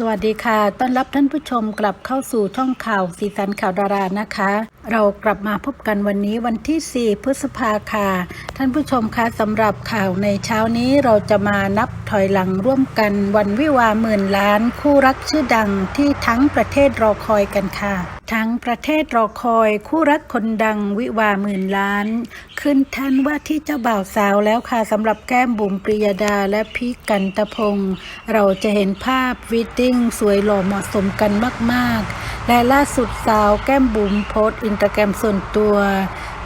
สวัสดีค่ะ ต้อนรับท่านผู้ชมกลับเข้าสู่ช่องข่าวสีสันข่าวดารานะคะ เรากลับมาพบกันวันนี้วันที่ 4 พฤษภาค่ะท่านผู้ชมคะสำหรับข่าวในเช้านี้เราจะมานับถอยหลังร่วมกันวันวิวาห์หมื่นล้าน คู่รักชื่อดังที่ทั้งประเทศรอคอยกันค่ะ ทั้งประเทศรอคอยคู่รักคนดังวิวาห์หมื่นล้าน ขึ้นทันว่าที่เจ้าบ่าวสาวแล้วค่ะสำหรับแก้มบุ๋มปริยดาและพีคกันตะพงศ์เราจะเห็นภาพวีดดิ้งสวยหล่อเหมาะสมกันมาก ๆ และล่าสุดสาวแก้มบุ๋มโพสต์อินสตาแกรมส่วนตัว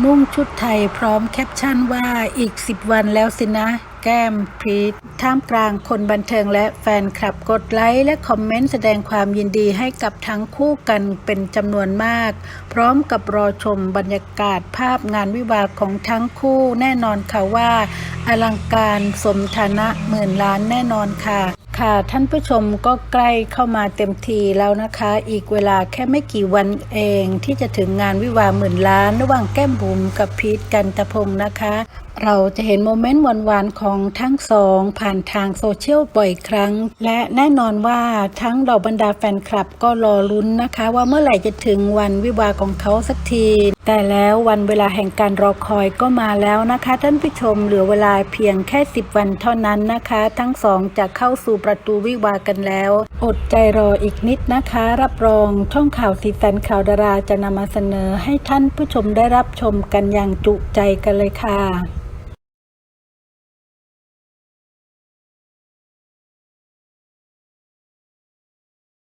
นุ่งชุดไทยพร้อมแคปชั่นว่าอีก 10 วันแล้วสินะ แก้มพีทท่ามกลางคนบันเทิงและแฟนคลับกดไลค์และคอมเมนต์แสดงความยินดีให้กับทั้งคู่กันเป็นจำนวนมาก พร้อมกับรอชมบรรยากาศภาพงานวิวาของทั้งคู่แน่นอนค่ะว่า อลังการสมฐานะหมื่นล้านแน่นอนค่ะ ค่ะ ท่านผู้ชมก็ใกล้เข้ามาเต็มทีแล้วนะคะ อีกเวลาแค่ไม่กี่วันเองที่จะถึงงานวิวาห์หมื่นล้าน ระหว่างแก้มบุ๋มกับพีทกันตะพงศ์นะคะ เราจะเห็นโมเมนต์หวานๆของทั้งสองผ่านทางโซเชียลบ่อยครั้ง และแน่นอนว่าทั้งเหล่าบรรดาแฟนคลับก็รอลุ้นนะคะ ว่าเมื่อไหร่จะถึงวันวิวาของเขาสักที แต่แล้ววันเวลาแห่งการรอคอยก็มาแล้วนะคะ ท่านผู้ชมเหลือเวลาเพียงแค่ 10 วันเท่านั้นนะคะ ทั้งสองจะเข้าสู่ประตูวิวากันแล้ว อดใจรออีกนิดนะคะ รับรองช่องข่าวสีสันข่าวดาราจะนำมาเสนอให้ท่านผู้ชมได้รับชมกันอย่างจุใจกันเลยค่ะ